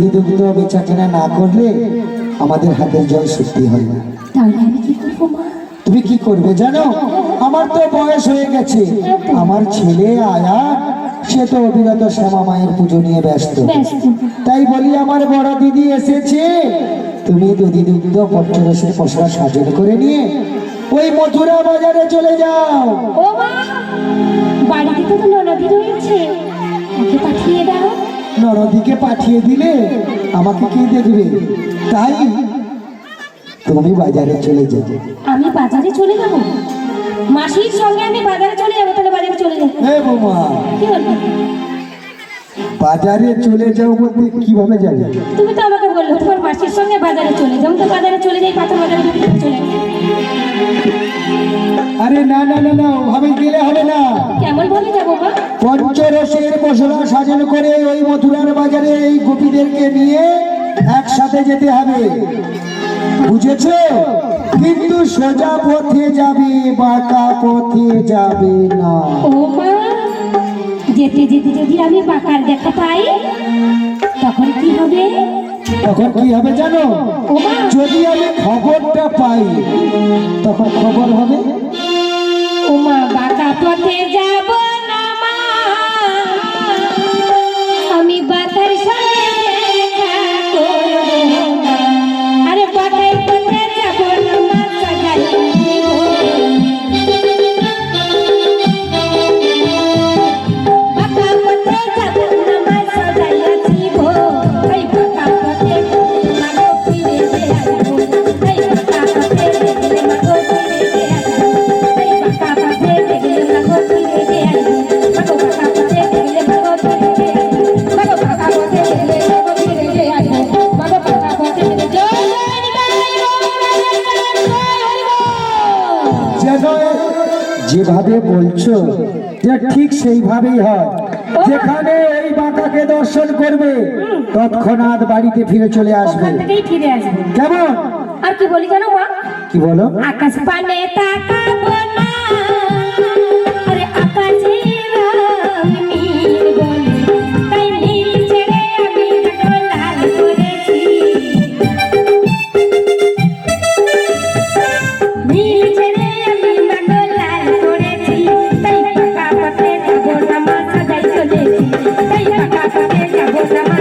দধি দুগ্ধ বেচা কেনা না করলে আমাদের হাতের জল সত্যি হয় না। তুমি কি করবে জানো? আমার তো বয়স হয়ে গেছে। আমার ছেলে আয়া সে তো অবিরত শ্যামা মায়ের পুজো নিয়ে ব্যস্ত। তাই বলি আমার বড় দিদি এসেছে। তুমি দধি দুগ্ধ পঞ্চরসের পশরা সাজন করে নিয়ে ওই মথুরা বাজারে চলে যাও। বাড়িতে তো ননদি রয়েছে। পাঠিয়ে দাও। নরদিকে পাঠিয়ে দিলে আমাকে কে দেখবে? তাই তুমি বাজারে চলে যাও। আমি বাজারে চলে যাব? মাসির সঙ্গে আমি বাজারে চলে যাব তাহলে বাজারে চলে যাব। হে বৌমা। কি বলব? বাজারে চলে যাও বলতে কীভাবে যাবে? তুমি তো আমাকে বলল তোমার মাসির সঙ্গে বাজারে চলে যাও তো বাজারে চলে যাই পাথর বাজারে চলে যাই। আরে না না না না ওভাবে গেলে হবে না। কেমন বলে যাব মা পঞ্চরসের মশলা সাজানো করে ওই মথুরার বাজারে এই গোপীদেরকে নিয়ে একসাথে যেতে হবে। বুঝেছ? কিন্তু সোজা পথে যাবে বাঁকা পথে যাবে না। ও মা যেতে যেতে যদি আমি বাঁকার দেখা পাই তখন কি হবে? তখন কি হবে জানো? যদি আমি খবরটা পাই তখন খবর হবে ও মা বাঁকা পথে যাব যেভাবে বলছো যে ঠিক সেইভাবেই হয়। যেখানে এই মাতাকে দর্শন করবে তৎক্ষণাৎ বাড়িতে ফিরে চলে আসবে। ফিরে আসব। কেমন? আর কি বলি জানো মা? কি বলো? আকাশ পানে তাকাবো না। Gracias.